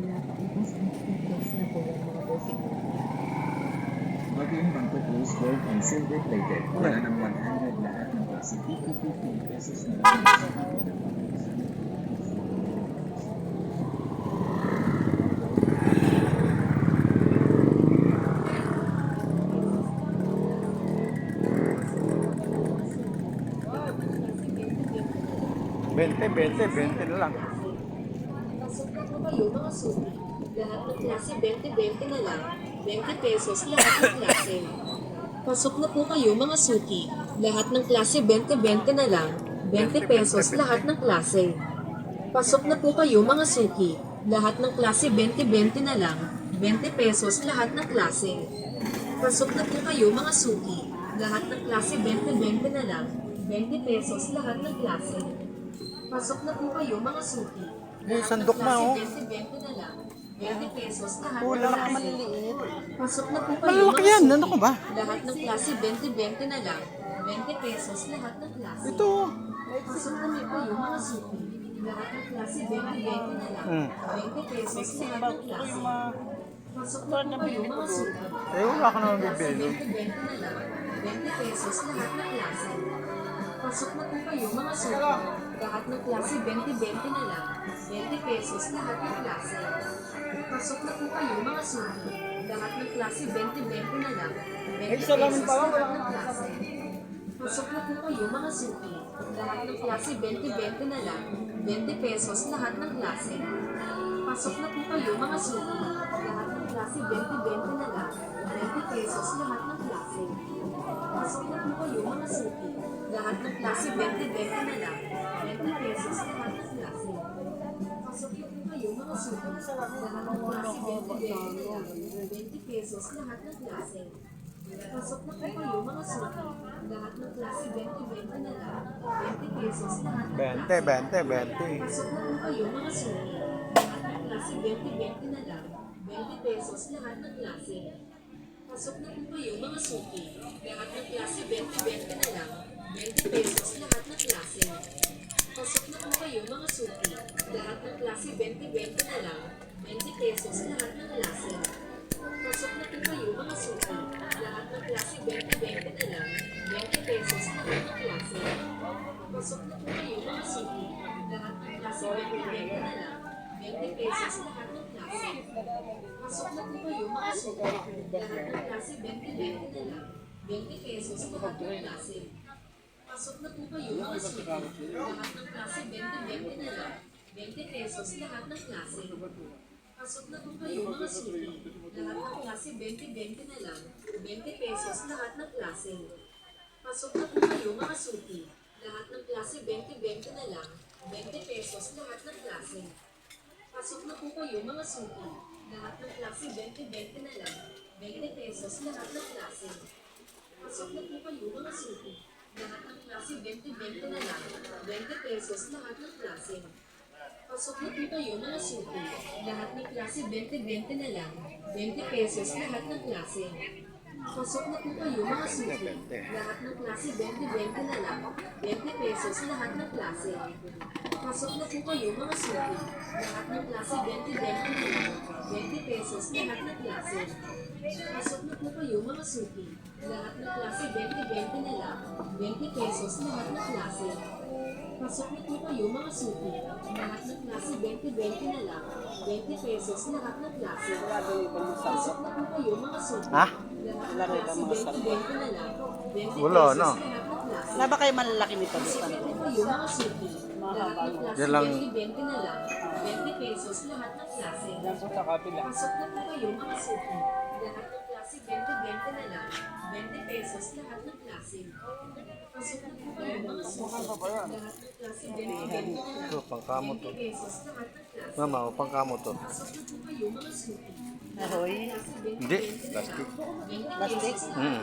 pinapaitas at i-close na po yung mga basic na Maging bangko close gold and silver plated. Wala ng 100 lahat ng basic 50 pesos na lang. Bente, bente, bente na lang. Kayo mga suki. Lahat ng klase 20-20 na lang. 20 pesos lahat ng klase. Pasok na po kayo mga suki. Lahat ng klase 20-20 na lang. 20 pesos lahat ng klase. Pasok na po kayo mga suki. Lahat ng klase 20-20 na lang. 20 pesos lahat ng klase. Pasok na po kayo mga suki. Lahat ng klase 20-20 na lang. 20 pesos lahat ng klase. Pasok na po kayo mga suki. May sandok na, oh. 20-20 na. 20 maliliit. Pasok na po kayo Malalaki yan, ano ka ba? Lahat ng klase 20-20 na lang. 20 pesos lahat ng klase. Ito. Pasok na po kayo mga suki. Lahat ng klase 20-20 na lang. Hmm. 20 pesos lahat ng klase. Pasok na po kayo mga suki. Eh, wala ka naman bibili. 20-20 na lang. 20 pesos lahat ng klase. Pasok na po kayo mga suki. Lahat ng klase 20-20 na lang. 20 pesos lahat ng klase. Pasok na po kayo mga suki. Lahat ng klase 20-20 na lang. 20 pesos lahat ng klase. Pasok na po kayo mga suki. Lahat ng klase 20-20 na lang. 20 pesos lahat ng klase. Pasok na po kayo mga suki. Lahat ng klase 20-20 na lang. 20 pesos lahat ng klase. Pasok na po kayo mga suki. Lahat ng klase 20-20 na lang. 20 pesos lahat ng klase. Pasok na po kayo mga suki. Lahat ng klase 20-20 na lang. 20 pesos lahat ng klase. Pasok na kayo mga suki. Lahat ng klase 20-20 na lang. 20 pesos lahat ng klase. bente, bente. Pasok na po kayo mga suki. Lahat ng klase 20-20 na lang. 20 pesos lahat ng klase. Pasok na po kayo mga suki. 20 pesos lahat ng klase. Pasok na po kayo suki. Lahat ng klase 20-20 na lang. 20 pesos lahat ng klase. Pasok na po kayo mga suki. Lahat ng klase 20-20 na lang. 20 pesos lahat ng klase. Pasok na po kayo mga suki. Lahat ng klase 20-20 na lang. 20 pesos lahat ng klase. Pasok na po kayo mga suki. Lahat ng klase 20-20 na lang. 20 pesos lahat ng klase. Pasok na po kayo mga suki. Lahat ng klase 20-20 na lang. 20 pesos lahat ng klase. Pasok na po kayo mga suki. Lahat ng klase 20-20 na lang. 20 pesos lahat ng klase. Pasok na po kayo mga suki. Lahat ng klase 20-20 na lang. 20 pesos lahat ng klase. Pasok na po kayo mga suki. Lahat ng klase 20-20 na lang. 20 pesos lahat ng klase. Pasok na po kayo mga suki. Lahat ng klase 20-20 na lang. 20 pesos lahat ng klase. Pasok na po kayo mga suki. Lahat ng klase 20-20 na lang. 20 pesos lahat ng klase. Pasok na po kayo mga suki. Lahat ng klase 20-20 na lang. 20 pesos lahat ng klase. Pasok na po kayo mga suki. Ha? 20-20 na lang. 20 Wala, no? Wala ba kayo malalaki nito? Pasok na po kayo mga suki. Lahat ng klase Yan lang. 20-20 na lang. 20 pesos lahat ng klase. Pasok na po kayo mga suki. Lahat ng klase 20-20 na lang. 20 pesos lahat ng klase. Pasok na po kayo mga suki. Lahat ng klase 20-20 na lang. Ito, pangkamot to. 20 pesos lahat ng klase. Mama, o pangkamot to. Pasok na po kayo mga suki. Ahoy. Hindi, plastic. Plastic? Hmm.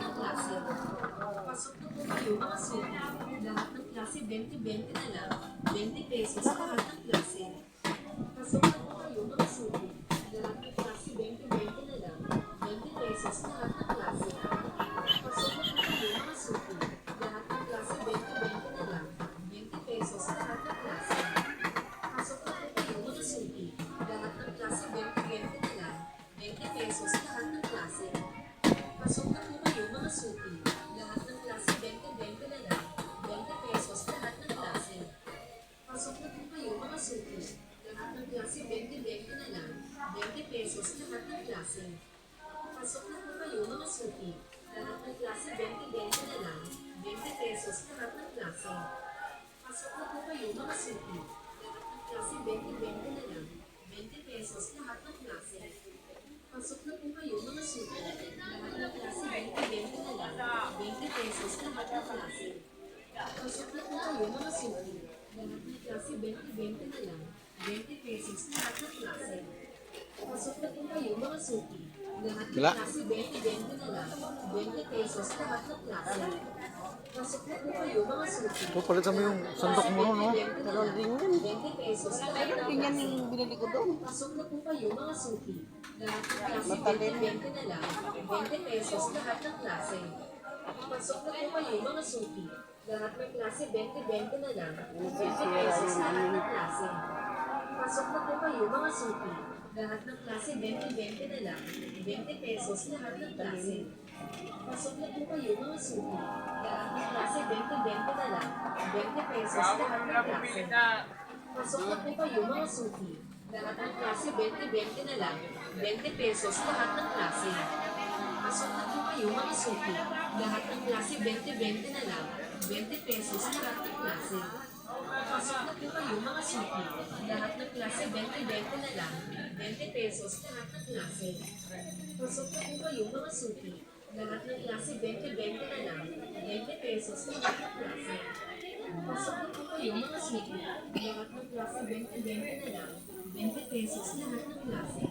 Pasok na po kayo mga suki. Lahat ng klase 20-20 na lang. 20 pesos lahat ng klase. Pasok Sir. Pasok na po kayo mga suki. Lahat ng klase 20-20 na lang. 20 pesos lahat ng klase. Pasok na po kayo mga suki. Lahat ng klase 20-20 na lang. 20 pesos lahat ng klase. Pasok na po kayo mga suki. Lahat ng klase 20-20 na lang. 20 pesos lahat ng klase. Pasok na po kayo mga suki. Lahat ng klase 20-20 na lang. 20 pesos lahat ng klase. Wala. klase 20-20 na lang. 20 pesos lahat ng klase. Pasok na po kayo mga suki. Ito, palitan mo yung sandok mo no, no? Meron din yan. 20 pesos lahat Ayun, ganyan klase. yung binili ko doon. Pasok na po kayo mga suki. Lahat ng klase 20-20 na lang. 20 pesos lahat ng klase. Pasok na po kayo mga suki. Lahat ng klase 20-20 na lang. 20 pesos lahat ng klase. Pasok na po kayo mga suki. Lahat ng klase 20-20 na lang. 20 pesos lahat ng klase. Pasok na po kayo mga suki. Lahat ng klase 20-20 na lang. 20 pesos lahat ng klase. Pasok na po kayo mga suki. Lahat ng klase 20-20 na lang. 20 pesos lahat ng klase. Pasok na po kayo mga suki. Lahat ng klase 20-20 na lang. 20 pesos lahat ng klase. Pasok na po kayo mga suki. Lahat ng klase 20-20 na lang. 20 pesos lahat ng klase. Pasok na po kayo mga suki. Lahat ng klase 20-20 na lang. 20 pesos lahat ng klase. Pasok na po kayo mga suki. Lahat ng klase 20-20 na lang. 20 pesos lahat ng klase.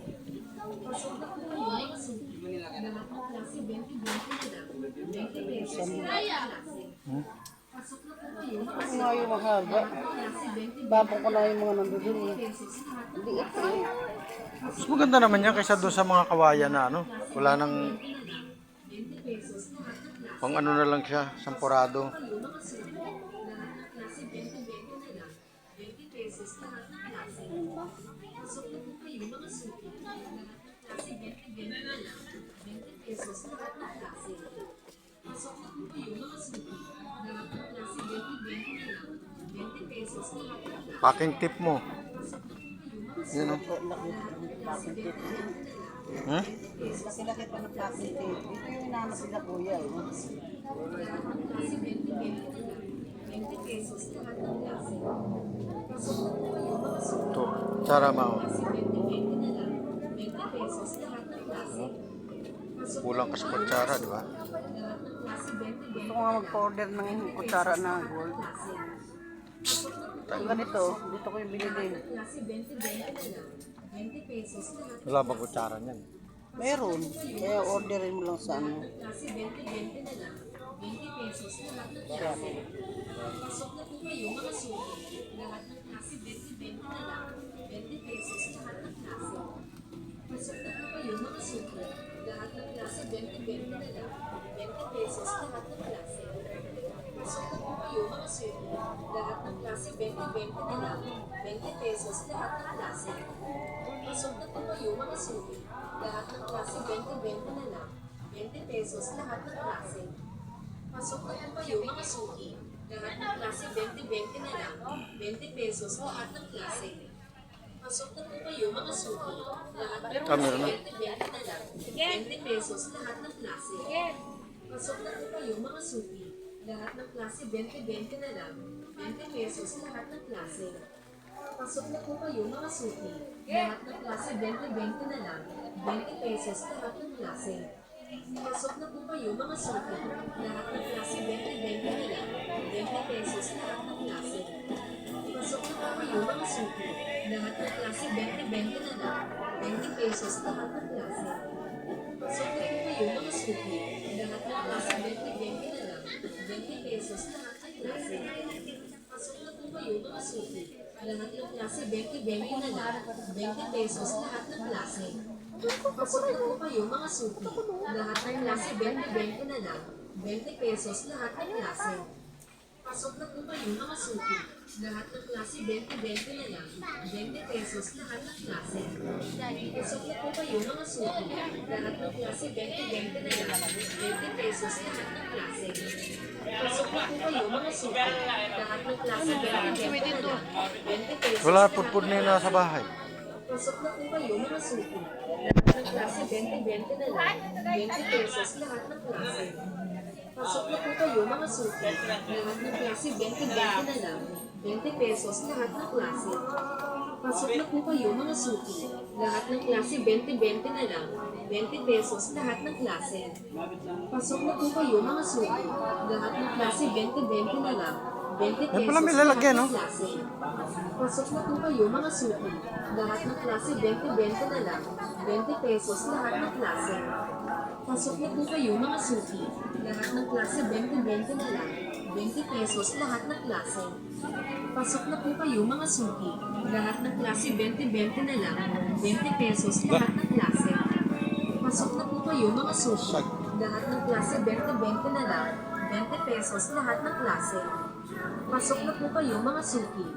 Pasok na po kayo mga suki. Lahat ng klase 20-20 na lang. 20 pesos lahat ng klase. Suki. nga yung mahaba? Klase 20-20 Babang ko na yung mga nandun Liit eh. Mas maganda naman yan kaysa doon sa mga kawayan na ano. Wala nang 20 pesos lahat ng klase. pang ano na lang siya, sampurado. kayo mga suki. Lahat ng klase 20-20 na lang. 20 pesos lahat ng klase. Pasok na po kayo mga suki. Lahat ng klase 20-20 na lang. 20 pesos lahat ng klase. Pasok na po kayo mga suki. Lahat ng klase 20-20 na lang. 20 pesos lahat ng klase. Packing tip mo. Yun o. Plastic tape. Hmm? Laki-laki pa ng plastic tape. Ito yung inaanap nila kuya eh. Lahat ng klase 20-20 na lang. 20 pesos lahat ng klase. Pasok na po kayo mga suki. Ito. Mao. Klase 20-20 na lang. 20 pesos lahat ng klase. Pasok Kulang ka sa kutsara, di ba? lahat ng klase 20-20 Gusto ko nga mag-order ng kutsara na gold. Ang ganito, dito ko yung binili. klase 20-20 na lang. 20 pesos lahat. Wala bang kutsara niyan? Meron. Kaya orderin mo lang sa ano. Klase 20-20 na lang. 20 pesos lahat ng klase. Pasok na po kayo mga suki. Lahat ng klase 20-20 na lang. 20 pesos lahat ng klase. Na po kayo mga suki. Lahat ng klase 20-20 na lang. 20 pesos lahat ng klase. Pasok na po kayo mga suki. Lahat ng klase 20-20 na lang. 20 pesos lahat ng klase. Pasok na po kayo mga suki. Lahat ng klase 20-20 na lang. 20 pesos lahat ng klase. Pasok na po kayo mga suki. Lahat ng klase 20-20 na lang. 20 pesos lahat ng klase. Pasok na po kayo mga suki. Lahat ng Ah, meron na. 20-20 na lang. 20 pesos lahat ng klase. Pasok na po kayo mga suki. Lahat ng klase 20-20 na lang. 20 pesos lahat ng klase. Pasok na po kayo mga suki. Lahat ng klase 20-20 na lang. 20 pesos lahat ng klase. Pasok na po kayo mga suki. Lahat ng klase 20-20 na lang. 20 pesos lahat ng klase. Pasok na po kayo mga suki. Lahat ng klase 20-20 na lang. 20 pesos lahat ng klase. Na po kayo mga suki. Lahat ng klase 20-20 na lang. 20 pesos lahat ng klase. Pasok na po kayo mga suki. Lahat ng klase 20-20 na lang. 20 pesos lahat ng klase. Pasok na po kayo mga suki. Lahat ng klase 20-20 na lang. 20 pesos lahat ng klase. Pasok na po kayo mga suki. Lahat ng klase 20-20 na lang. 20 pesos lahat ng klase. Pasok na po kayo mga suki. Lahat ng klase 20-20 na lang. 20 pesos lahat ng klase. Pasok na po kayo mga suki. Lahat ng klase 20-20 na lang. 20 pesos Wala na yun klase. nasa bahay. Pasok na po kayo mga suki. Lahat ng klase 20-20 na lang. 20 pesos lahat ng klase. Pasok na po kayo mga suki. Lahat ng klase 20-20 na lang. 20 pesos lahat ng klase. Pasok na po kayo mga suki. Lahat ng klase 20-20 na lang. 20 pesos lahat ng klase. Pasok na po kayo mga suki. Lahat ng klase 20-20 na lang. 20 pesos pala may lalagyan, lahat no? ng klase. Pasok na po kayo mga suki. Lahat ng klase 20-20 na lang. 20 pesos lahat ng klase. Pasok na po kayo mga suki. Lahat ng klase 20-20 na lang. 20 pesos lahat ng klase. Pasok na po kayo mga suki. Lahat ng klase 20-20 na lang. 20 pesos lahat ng klase. Pasok na po kayo mga suki. Lahat ng klase 20-20 na lang. 20 pesos lahat ng klase. Pasok na po kayo mga suki.